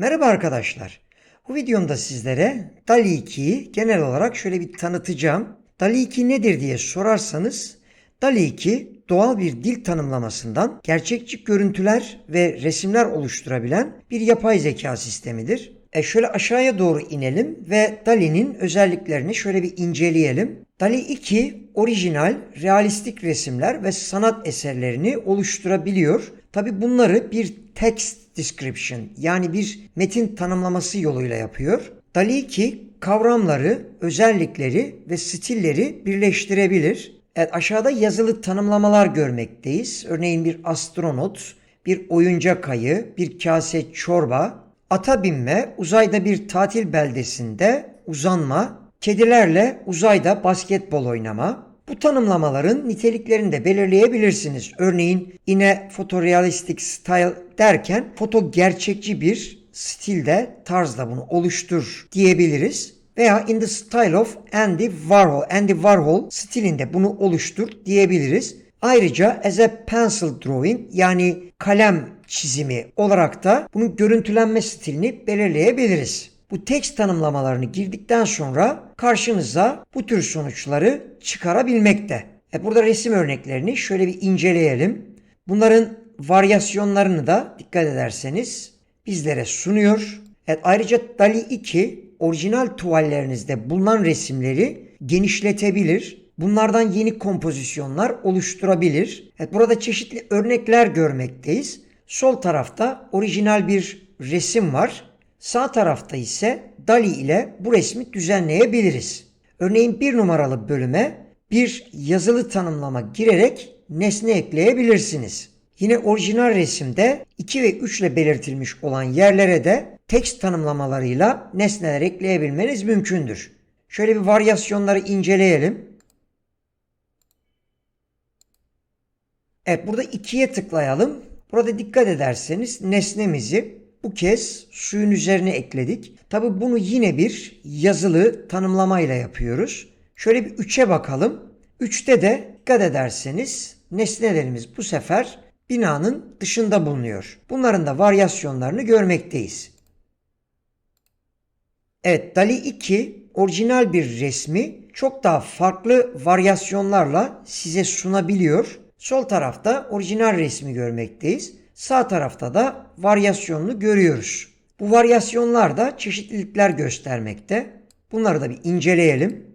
Merhaba arkadaşlar. Bu videomda sizlere DALI 2'yi genel olarak şöyle bir tanıtacağım. DALI 2 nedir diye sorarsanız DALI 2 doğal bir dil tanımlamasından gerçekçi görüntüler ve resimler oluşturabilen bir yapay zeka sistemidir. E şöyle aşağıya doğru inelim ve DALI'nin özelliklerini şöyle bir inceleyelim. DALI 2 orijinal, realistik resimler ve sanat eserlerini oluşturabiliyor. Tabi bunları bir text description yani bir metin tanımlaması yoluyla yapıyor. DALI 2 kavramları, özellikleri ve stilleri birleştirebilir. Evet aşağıda yazılı tanımlamalar görmekteyiz. Örneğin bir astronot, bir oyuncak ayı, bir kase çorba, ata binme, uzayda bir tatil beldesinde uzanma, kedilerle uzayda basketbol oynama, bu tanımlamaların niteliklerini de belirleyebilirsiniz. Örneğin yine fotorealistic style derken foto gerçekçi bir stilde, tarzda bunu oluştur diyebiliriz. Veya in the style of Andy Warhol, Andy Warhol stilinde bunu oluştur diyebiliriz. Ayrıca as a pencil drawing yani kalem çizimi olarak da bunun görüntülenme stilini belirleyebiliriz. Bu text tanımlamalarını girdikten sonra karşınıza bu tür sonuçları çıkarabilmekte. E burada resim örneklerini şöyle bir inceleyelim. Bunların varyasyonlarını da dikkat ederseniz bizlere sunuyor. Evet, ayrıca DALI 2 orijinal tuvallerinizde bulunan resimleri genişletebilir. Bunlardan yeni kompozisyonlar oluşturabilir. Evet, burada çeşitli örnekler görmekteyiz. Sol tarafta orijinal bir resim var. Sağ tarafta ise DALI ile bu resmi düzenleyebiliriz. Örneğin bir numaralı bölüme bir yazılı tanımlama girerek nesne ekleyebilirsiniz. Yine orijinal resimde 2 ve 3 ile belirtilmiş olan yerlere de text tanımlamalarıyla nesneler ekleyebilmeniz mümkündür. Şöyle bir varyasyonları inceleyelim. Evet burada 2'ye tıklayalım. Burada dikkat ederseniz nesnemizi bu kez suyun üzerine ekledik. Tabi bunu yine bir yazılı tanımlamayla yapıyoruz. Şöyle bir 3'e bakalım. 3'te de dikkat ederseniz nesnelerimiz bu sefer binanın dışında bulunuyor. Bunların da varyasyonlarını görmekteyiz. Evet DALI 2 orijinal bir resmi çok daha farklı varyasyonlarla size sunabiliyor. Sol tarafta orijinal resmi görmekteyiz. Sağ tarafta da varyasyonunu görüyoruz. Bu varyasyonlar da çeşitlilikler göstermekte. Bunları da bir inceleyelim.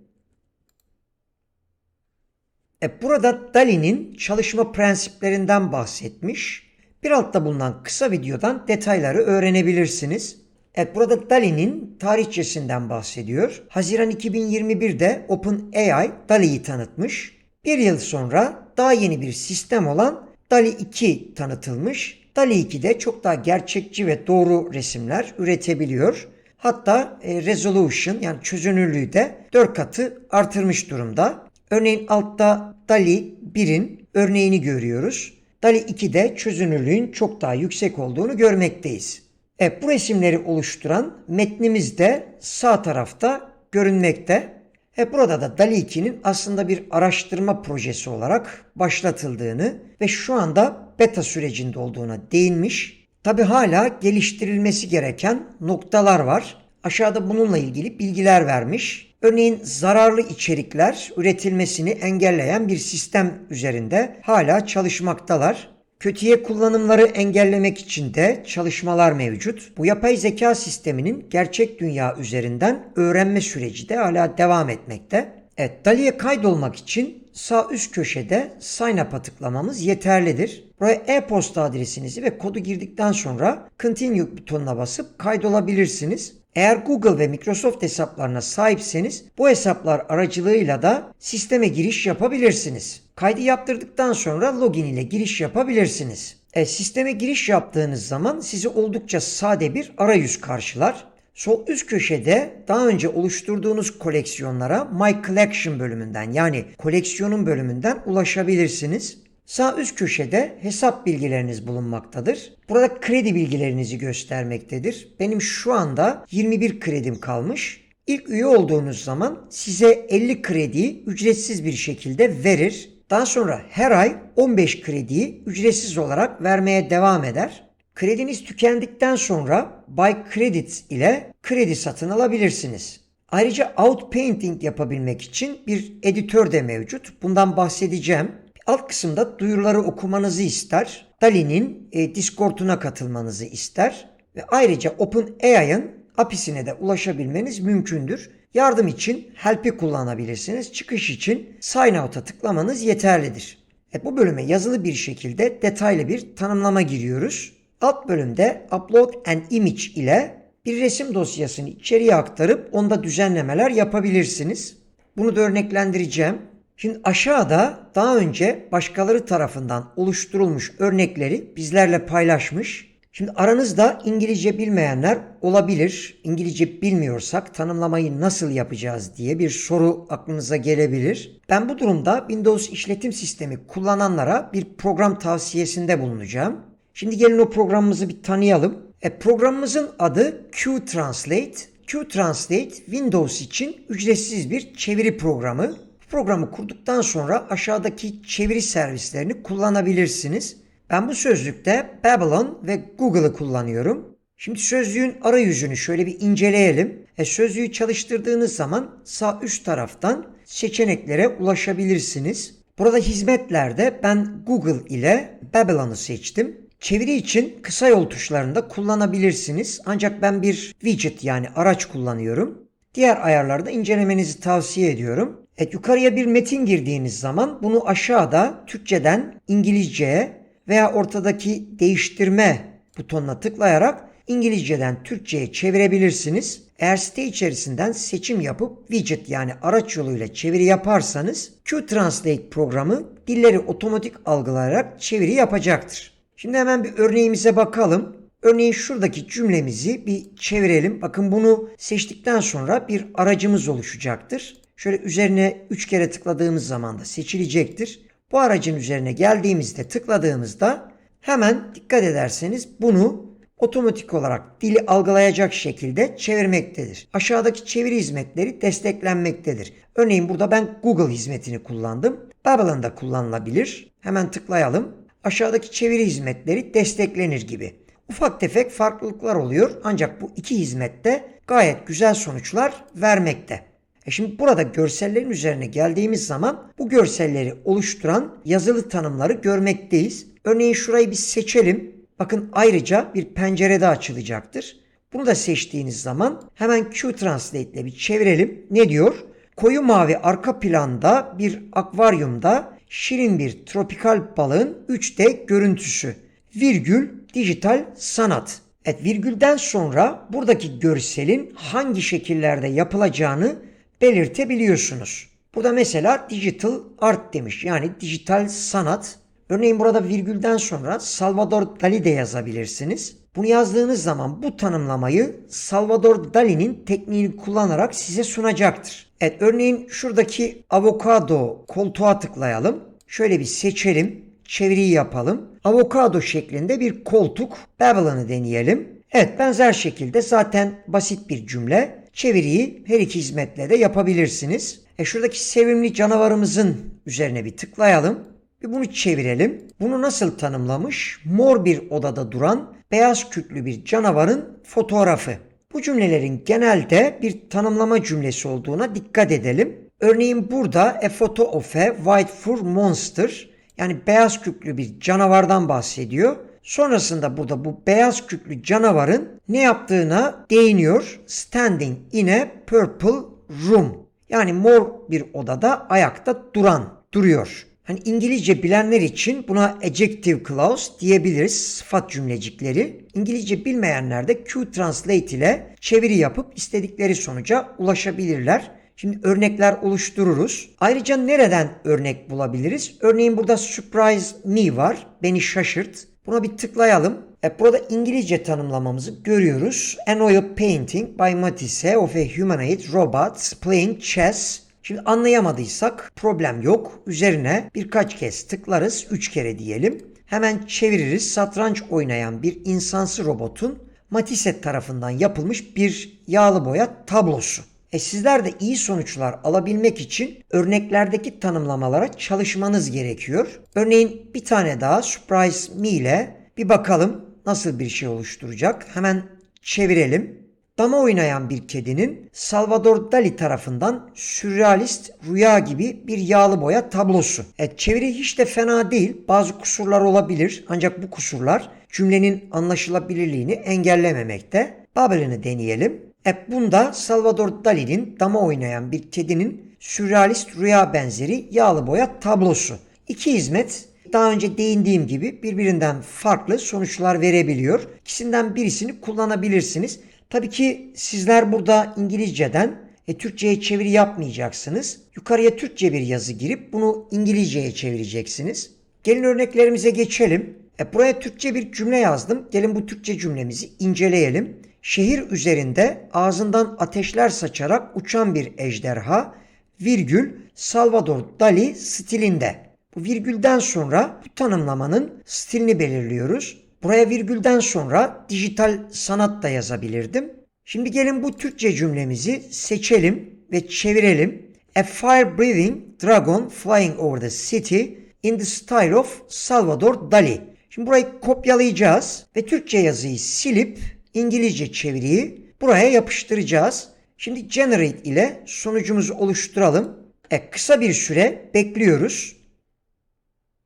E, burada DALI'nin çalışma prensiplerinden bahsetmiş. Bir altta bulunan kısa videodan detayları öğrenebilirsiniz. Evet burada DALI'nin tarihçesinden bahsediyor. Haziran 2021'de OpenAI DALI'yi tanıtmış. Bir yıl sonra daha yeni bir sistem olan DALI 2 tanıtılmış. DALI 2'de çok daha gerçekçi ve doğru resimler üretebiliyor. Hatta e, resolution yani çözünürlüğü de 4 katı artırmış durumda. Örneğin altta DALI 1'in örneğini görüyoruz. DALI 2'de çözünürlüğün çok daha yüksek olduğunu görmekteyiz. Evet bu resimleri oluşturan metnimiz de sağ tarafta görünmekte. E burada da DALI 2'nin aslında bir araştırma projesi olarak başlatıldığını ve şu anda beta sürecinde olduğuna değinmiş. Tabi hala geliştirilmesi gereken noktalar var. Aşağıda bununla ilgili bilgiler vermiş. Örneğin zararlı içerikler üretilmesini engelleyen bir sistem üzerinde hala çalışmaktalar. Kötüye kullanımları engellemek için de çalışmalar mevcut. Bu yapay zeka sisteminin gerçek dünya üzerinden öğrenme süreci de hala devam etmekte. Evet, DALI'ye kaydolmak için sağ üst köşede Sign Up'a tıklamamız yeterlidir. Buraya e-posta adresinizi ve kodu girdikten sonra Continue butonuna basıp kaydolabilirsiniz. Eğer Google ve Microsoft hesaplarına sahipseniz bu hesaplar aracılığıyla da sisteme giriş yapabilirsiniz. Kaydı yaptırdıktan sonra login ile giriş yapabilirsiniz. E, sisteme giriş yaptığınız zaman sizi oldukça sade bir arayüz karşılar. Sol üst köşede daha önce oluşturduğunuz koleksiyonlara My Collection bölümünden yani koleksiyonun bölümünden ulaşabilirsiniz. Sağ üst köşede hesap bilgileriniz bulunmaktadır. Burada kredi bilgilerinizi göstermektedir. Benim şu anda 21 kredim kalmış. İlk üye olduğunuz zaman size 50 krediyi ücretsiz bir şekilde verir. Daha sonra her ay 15 krediyi ücretsiz olarak vermeye devam eder. Krediniz tükendikten sonra Buy Credits ile kredi satın alabilirsiniz. Ayrıca Outpainting yapabilmek için bir editör de mevcut. Bundan bahsedeceğim. Alt kısımda duyuruları okumanızı ister. Dali'nin e, Discord'una katılmanızı ister. Ve ayrıca OpenAI'ın API'sine de ulaşabilmeniz mümkündür. Yardım için Help'i kullanabilirsiniz. Çıkış için Sign Out'a tıklamanız yeterlidir. E, bu bölüme yazılı bir şekilde detaylı bir tanımlama giriyoruz. Alt bölümde Upload an Image ile bir resim dosyasını içeriye aktarıp onda düzenlemeler yapabilirsiniz. Bunu da örneklendireceğim. Şimdi aşağıda daha önce başkaları tarafından oluşturulmuş örnekleri bizlerle paylaşmış. Şimdi aranızda İngilizce bilmeyenler olabilir. İngilizce bilmiyorsak tanımlamayı nasıl yapacağız diye bir soru aklınıza gelebilir. Ben bu durumda Windows işletim sistemi kullananlara bir program tavsiyesinde bulunacağım. Şimdi gelin o programımızı bir tanıyalım. E, programımızın adı Q-Translate. Q-Translate Windows için ücretsiz bir çeviri programı. Programı kurduktan sonra aşağıdaki çeviri servislerini kullanabilirsiniz. Ben bu sözlükte Babylon ve Google'ı kullanıyorum. Şimdi sözlüğün arayüzünü şöyle bir inceleyelim. E, sözlüğü çalıştırdığınız zaman sağ üst taraftan seçeneklere ulaşabilirsiniz. Burada hizmetlerde ben Google ile Babylon'ı seçtim. Çeviri için kısa yol tuşlarında kullanabilirsiniz. Ancak ben bir widget yani araç kullanıyorum. Diğer ayarlarda incelemenizi tavsiye ediyorum. Evet, yukarıya bir metin girdiğiniz zaman bunu aşağıda Türkçeden İngilizceye veya ortadaki değiştirme butonuna tıklayarak İngilizceden Türkçe'ye çevirebilirsiniz. Eğer site içerisinden seçim yapıp widget yani araç yoluyla çeviri yaparsanız Q-Translate programı dilleri otomatik algılayarak çeviri yapacaktır. Şimdi hemen bir örneğimize bakalım. Örneğin şuradaki cümlemizi bir çevirelim. Bakın bunu seçtikten sonra bir aracımız oluşacaktır. Şöyle üzerine 3 kere tıkladığımız zaman da seçilecektir. Bu aracın üzerine geldiğimizde tıkladığımızda hemen dikkat ederseniz bunu otomatik olarak dili algılayacak şekilde çevirmektedir. Aşağıdaki çeviri hizmetleri desteklenmektedir. Örneğin burada ben Google hizmetini kullandım. Babylon'da kullanılabilir. Hemen tıklayalım. Aşağıdaki çeviri hizmetleri desteklenir gibi. Ufak tefek farklılıklar oluyor ancak bu iki hizmette gayet güzel sonuçlar vermekte. E şimdi burada görsellerin üzerine geldiğimiz zaman bu görselleri oluşturan yazılı tanımları görmekteyiz. Örneğin şurayı bir seçelim. Bakın ayrıca bir pencere de açılacaktır. Bunu da seçtiğiniz zaman hemen Q-Translate ile bir çevirelim. Ne diyor? Koyu mavi arka planda bir akvaryumda şirin bir tropikal balığın 3D görüntüsü. Virgül dijital sanat. Evet virgülden sonra buradaki görselin hangi şekillerde yapılacağını belirtebiliyorsunuz. Burada mesela digital art demiş yani dijital sanat. Örneğin burada virgülden sonra Salvador Dali de yazabilirsiniz. Bunu yazdığınız zaman bu tanımlamayı Salvador Dali'nin tekniğini kullanarak size sunacaktır. Evet örneğin şuradaki avokado koltuğa tıklayalım. Şöyle bir seçelim. Çeviriyi yapalım. Avokado şeklinde bir koltuk. Babylon'ı deneyelim. Evet benzer şekilde zaten basit bir cümle. Çeviriyi her iki hizmetle de yapabilirsiniz. E şuradaki sevimli canavarımızın üzerine bir tıklayalım. Bir bunu çevirelim. Bunu nasıl tanımlamış? Mor bir odada duran beyaz kütlü bir canavarın fotoğrafı. Bu cümlelerin genelde bir tanımlama cümlesi olduğuna dikkat edelim. Örneğin burada a photo of a white fur monster yani beyaz kütlü bir canavardan bahsediyor. Sonrasında burada bu beyaz kütlü canavarın ne yaptığına değiniyor. Standing in a purple room. Yani mor bir odada ayakta duran, duruyor. Hani İngilizce bilenler için buna adjective clause diyebiliriz. Sıfat cümlecikleri. İngilizce bilmeyenler de Q-Translate ile çeviri yapıp istedikleri sonuca ulaşabilirler. Şimdi örnekler oluştururuz. Ayrıca nereden örnek bulabiliriz? Örneğin burada surprise me var. Beni şaşırt. Buna bir tıklayalım. E, burada İngilizce tanımlamamızı görüyoruz. An oil painting by Matisse of a humanoid robot playing chess. Şimdi anlayamadıysak problem yok. Üzerine birkaç kez tıklarız. Üç kere diyelim. Hemen çeviririz. Satranç oynayan bir insansı robotun Matisse tarafından yapılmış bir yağlı boya tablosu. E sizler de iyi sonuçlar alabilmek için örneklerdeki tanımlamalara çalışmanız gerekiyor. Örneğin bir tane daha Surprise Me ile bir bakalım nasıl bir şey oluşturacak. Hemen çevirelim. Dama oynayan bir kedinin Salvador Dali tarafından sürrealist rüya gibi bir yağlı boya tablosu. Evet, çeviri hiç de fena değil. Bazı kusurlar olabilir ancak bu kusurlar cümlenin anlaşılabilirliğini engellememekte. Babelini deneyelim. Evet, bunda Salvador Dali'nin dama oynayan bir kedinin sürrealist rüya benzeri yağlı boya tablosu. İki hizmet daha önce değindiğim gibi birbirinden farklı sonuçlar verebiliyor. İkisinden birisini kullanabilirsiniz. Tabii ki sizler burada İngilizceden e, Türkçe'ye çeviri yapmayacaksınız. Yukarıya Türkçe bir yazı girip bunu İngilizce'ye çevireceksiniz. Gelin örneklerimize geçelim. E, buraya Türkçe bir cümle yazdım. Gelin bu Türkçe cümlemizi inceleyelim. Şehir üzerinde ağzından ateşler saçarak uçan bir ejderha, virgül Salvador Dali stilinde. Bu virgülden sonra bu tanımlamanın stilini belirliyoruz. Buraya virgülden sonra dijital sanat da yazabilirdim. Şimdi gelin bu Türkçe cümlemizi seçelim ve çevirelim. A fire breathing dragon flying over the city in the style of Salvador Dali. Şimdi burayı kopyalayacağız ve Türkçe yazıyı silip İngilizce çeviriyi buraya yapıştıracağız. Şimdi generate ile sonucumuzu oluşturalım. E, kısa bir süre bekliyoruz.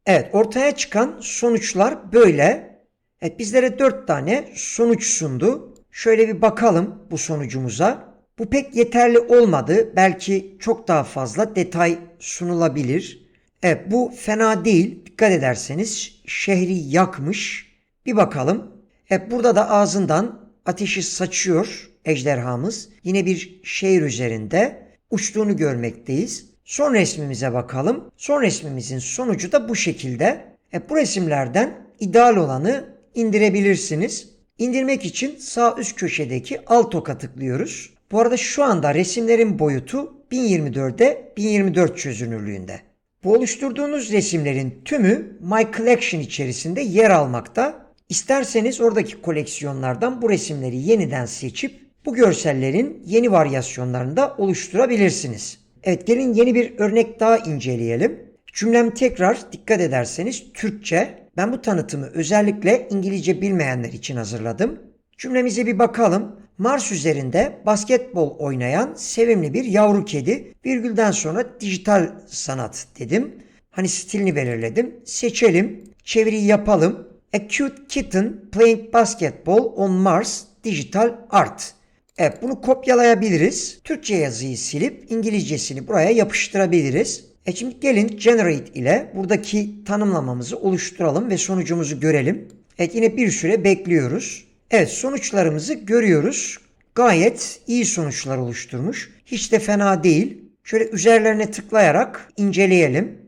Evet ortaya çıkan sonuçlar böyle. Evet bizlere 4 tane sonuç sundu. Şöyle bir bakalım bu sonucumuza. Bu pek yeterli olmadı. Belki çok daha fazla detay sunulabilir. Evet bu fena değil. Dikkat ederseniz şehri yakmış. Bir bakalım. Evet burada da ağzından ateşi saçıyor ejderhamız. Yine bir şehir üzerinde uçtuğunu görmekteyiz. Son resmimize bakalım. Son resmimizin sonucu da bu şekilde. E, bu resimlerden ideal olanı indirebilirsiniz. İndirmek için sağ üst köşedeki alt oka tıklıyoruz. Bu arada şu anda resimlerin boyutu 1024'e 1024 çözünürlüğünde. Bu oluşturduğunuz resimlerin tümü My Collection içerisinde yer almakta. İsterseniz oradaki koleksiyonlardan bu resimleri yeniden seçip bu görsellerin yeni varyasyonlarını da oluşturabilirsiniz. Evet gelin yeni bir örnek daha inceleyelim. Cümlem tekrar dikkat ederseniz Türkçe. Ben bu tanıtımı özellikle İngilizce bilmeyenler için hazırladım. Cümlemize bir bakalım. Mars üzerinde basketbol oynayan sevimli bir yavru kedi. Virgülden sonra dijital sanat dedim. Hani stilini belirledim. Seçelim. Çeviriyi yapalım. A cute kitten playing basketball on Mars digital art. Evet bunu kopyalayabiliriz. Türkçe yazıyı silip İngilizcesini buraya yapıştırabiliriz. E şimdi gelin generate ile buradaki tanımlamamızı oluşturalım ve sonucumuzu görelim. Evet yine bir süre bekliyoruz. Evet sonuçlarımızı görüyoruz. Gayet iyi sonuçlar oluşturmuş. Hiç de fena değil. Şöyle üzerlerine tıklayarak inceleyelim.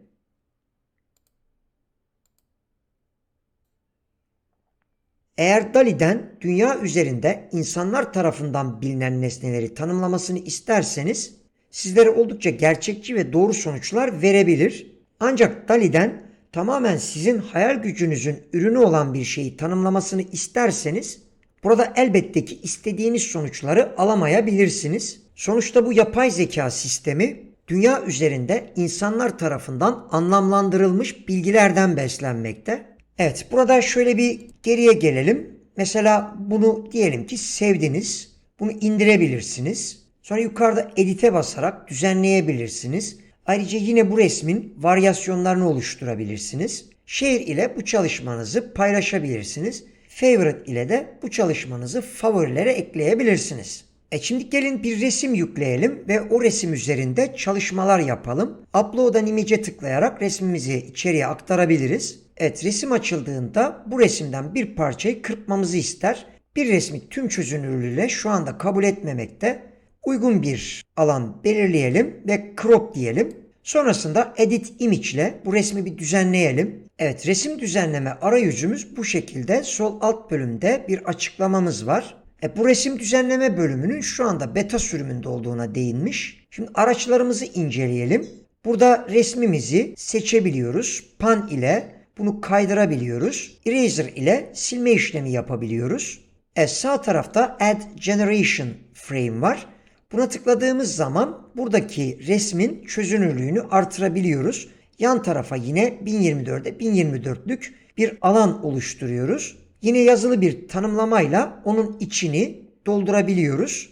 Eğer Dali'den dünya üzerinde insanlar tarafından bilinen nesneleri tanımlamasını isterseniz sizlere oldukça gerçekçi ve doğru sonuçlar verebilir. Ancak Dali'den tamamen sizin hayal gücünüzün ürünü olan bir şeyi tanımlamasını isterseniz burada elbette ki istediğiniz sonuçları alamayabilirsiniz. Sonuçta bu yapay zeka sistemi dünya üzerinde insanlar tarafından anlamlandırılmış bilgilerden beslenmekte. Evet burada şöyle bir geriye gelelim. Mesela bunu diyelim ki sevdiniz. Bunu indirebilirsiniz. Sonra yukarıda edite basarak düzenleyebilirsiniz. Ayrıca yine bu resmin varyasyonlarını oluşturabilirsiniz. Share ile bu çalışmanızı paylaşabilirsiniz. Favorite ile de bu çalışmanızı favorilere ekleyebilirsiniz. E şimdi gelin bir resim yükleyelim ve o resim üzerinde çalışmalar yapalım. Upload an image'e tıklayarak resmimizi içeriye aktarabiliriz. Evet resim açıldığında bu resimden bir parçayı kırpmamızı ister. Bir resmi tüm çözünürlüğüyle şu anda kabul etmemekte. Uygun bir alan belirleyelim ve crop diyelim. Sonrasında edit image ile bu resmi bir düzenleyelim. Evet resim düzenleme arayüzümüz bu şekilde sol alt bölümde bir açıklamamız var. E, bu resim düzenleme bölümünün şu anda beta sürümünde olduğuna değinmiş. Şimdi araçlarımızı inceleyelim. Burada resmimizi seçebiliyoruz. Pan ile bunu kaydırabiliyoruz. Eraser ile silme işlemi yapabiliyoruz. E, sağ tarafta Add Generation Frame var. Buna tıkladığımız zaman buradaki resmin çözünürlüğünü artırabiliyoruz. Yan tarafa yine 1024'e 1024'lük bir alan oluşturuyoruz. Yine yazılı bir tanımlamayla onun içini doldurabiliyoruz.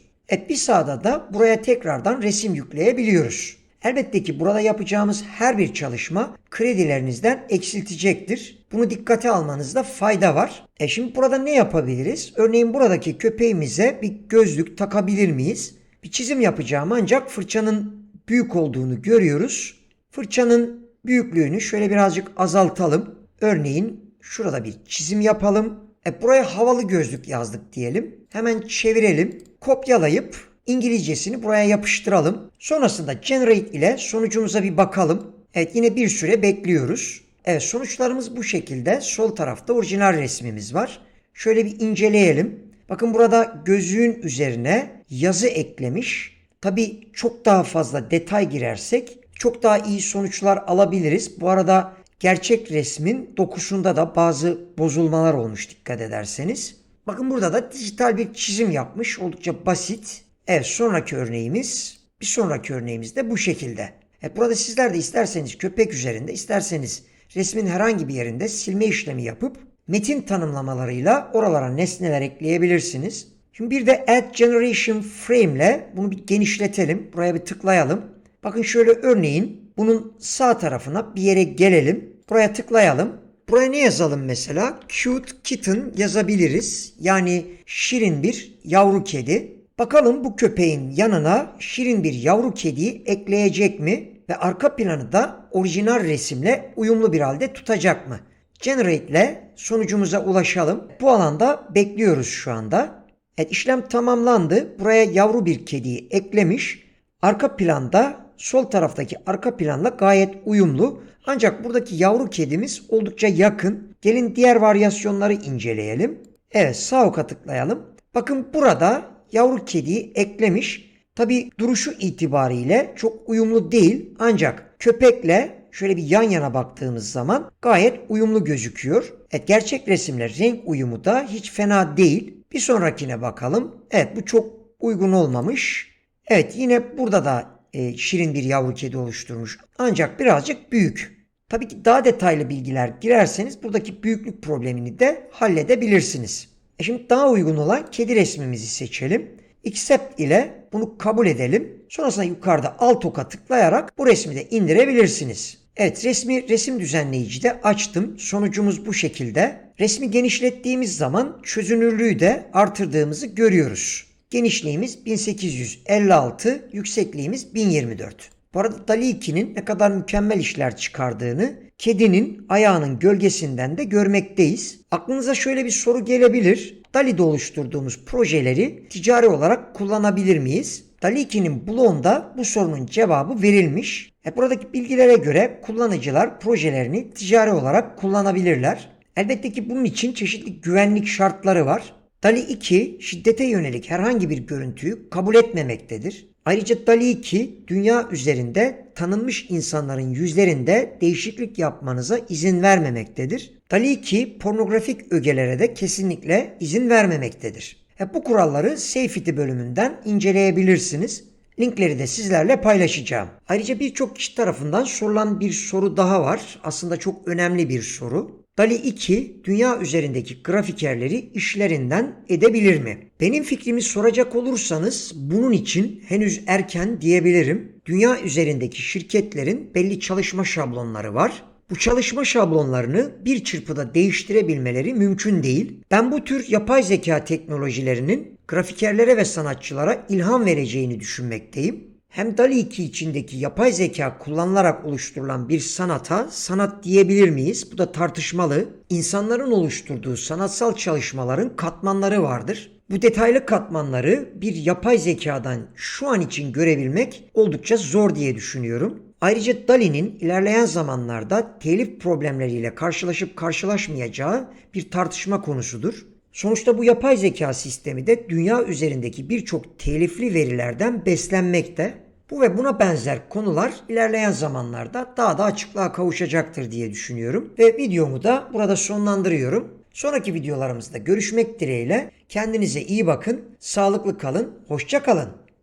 Sağda da buraya tekrardan resim yükleyebiliyoruz. Elbette ki burada yapacağımız her bir çalışma kredilerinizden eksiltecektir. Bunu dikkate almanızda fayda var. E şimdi burada ne yapabiliriz? Örneğin buradaki köpeğimize bir gözlük takabilir miyiz? Bir çizim yapacağım ancak fırçanın büyük olduğunu görüyoruz. Fırçanın büyüklüğünü şöyle birazcık azaltalım. Örneğin şurada bir çizim yapalım. E buraya havalı gözlük yazdık diyelim. Hemen çevirelim. Kopyalayıp İngilizcesini buraya yapıştıralım. Sonrasında generate ile sonucumuza bir bakalım. Evet yine bir süre bekliyoruz. Evet sonuçlarımız bu şekilde. Sol tarafta orijinal resmimiz var. Şöyle bir inceleyelim. Bakın burada gözlüğün üzerine yazı eklemiş. Tabi çok daha fazla detay girersek çok daha iyi sonuçlar alabiliriz. Bu arada gerçek resmin dokusunda da bazı bozulmalar olmuş dikkat ederseniz. Bakın burada da dijital bir çizim yapmış. Oldukça basit. Evet sonraki örneğimiz bir sonraki örneğimiz de bu şekilde. Evet, burada sizler de isterseniz köpek üzerinde isterseniz resmin herhangi bir yerinde silme işlemi yapıp metin tanımlamalarıyla oralara nesneler ekleyebilirsiniz. Şimdi bir de Add Generation Frame ile bunu bir genişletelim. Buraya bir tıklayalım. Bakın şöyle örneğin bunun sağ tarafına bir yere gelelim. Buraya tıklayalım. Buraya ne yazalım mesela? Cute kitten yazabiliriz. Yani şirin bir yavru kedi. Bakalım bu köpeğin yanına şirin bir yavru kediyi ekleyecek mi? Ve arka planı da orijinal resimle uyumlu bir halde tutacak mı? Generate ile sonucumuza ulaşalım. Bu alanda bekliyoruz şu anda. Evet işlem tamamlandı. Buraya yavru bir kediyi eklemiş. Arka planda sol taraftaki arka planla gayet uyumlu. Ancak buradaki yavru kedimiz oldukça yakın. Gelin diğer varyasyonları inceleyelim. Evet sağ oka tıklayalım. Bakın burada yavru kediyi eklemiş. Tabi duruşu itibariyle çok uyumlu değil ancak köpekle şöyle bir yan yana baktığımız zaman gayet uyumlu gözüküyor. Evet gerçek resimle renk uyumu da hiç fena değil. Bir sonrakine bakalım. Evet bu çok uygun olmamış. Evet yine burada da e, şirin bir yavru kedi oluşturmuş. Ancak birazcık büyük. Tabii ki daha detaylı bilgiler girerseniz buradaki büyüklük problemini de halledebilirsiniz. E şimdi daha uygun olan kedi resmimizi seçelim. Accept ile bunu kabul edelim. Sonrasında yukarıda alt oka tıklayarak bu resmi de indirebilirsiniz. Evet resmi resim düzenleyicide açtım. Sonucumuz bu şekilde. Resmi genişlettiğimiz zaman çözünürlüğü de artırdığımızı görüyoruz. Genişliğimiz 1856, yüksekliğimiz 1024. Bu arada DALI 2'nin ne kadar mükemmel işler çıkardığını kedinin ayağının gölgesinden de görmekteyiz. Aklınıza şöyle bir soru gelebilir. DALI'de oluşturduğumuz projeleri ticari olarak kullanabilir miyiz? DALI 2'nin blogunda bu sorunun cevabı verilmiş. E buradaki bilgilere göre kullanıcılar projelerini ticari olarak kullanabilirler. Elbette ki bunun için çeşitli güvenlik şartları var. DALI 2 şiddete yönelik herhangi bir görüntüyü kabul etmemektedir. Ayrıca DALI 2 dünya üzerinde tanınmış insanların yüzlerinde değişiklik yapmanıza izin vermemektedir. DALI 2 pornografik ögelere de kesinlikle izin vermemektedir. E bu kuralları Safety bölümünden inceleyebilirsiniz. Linkleri de sizlerle paylaşacağım. Ayrıca birçok kişi tarafından sorulan bir soru daha var. Aslında çok önemli bir soru. DALI 2 dünya üzerindeki grafikerleri işlerinden edebilir mi? Benim fikrimi soracak olursanız bunun için henüz erken diyebilirim. Dünya üzerindeki şirketlerin belli çalışma şablonları var. Bu çalışma şablonlarını bir çırpıda değiştirebilmeleri mümkün değil. Ben bu tür yapay zeka teknolojilerinin grafikerlere ve sanatçılara ilham vereceğini düşünmekteyim. Hem DALI 2 içindeki yapay zeka kullanılarak oluşturulan bir sanata sanat diyebilir miyiz? Bu da tartışmalı. İnsanların oluşturduğu sanatsal çalışmaların katmanları vardır. Bu detaylı katmanları bir yapay zekadan şu an için görebilmek oldukça zor diye düşünüyorum. Ayrıca DALI'nin ilerleyen zamanlarda telif problemleriyle karşılaşıp karşılaşmayacağı bir tartışma konusudur. Sonuçta bu yapay zeka sistemi de dünya üzerindeki birçok telifli verilerden beslenmekte. Bu ve buna benzer konular ilerleyen zamanlarda daha da açıklığa kavuşacaktır diye düşünüyorum. Ve videomu da burada sonlandırıyorum. Sonraki videolarımızda görüşmek dileğiyle kendinize iyi bakın, sağlıklı kalın, hoşça kalın.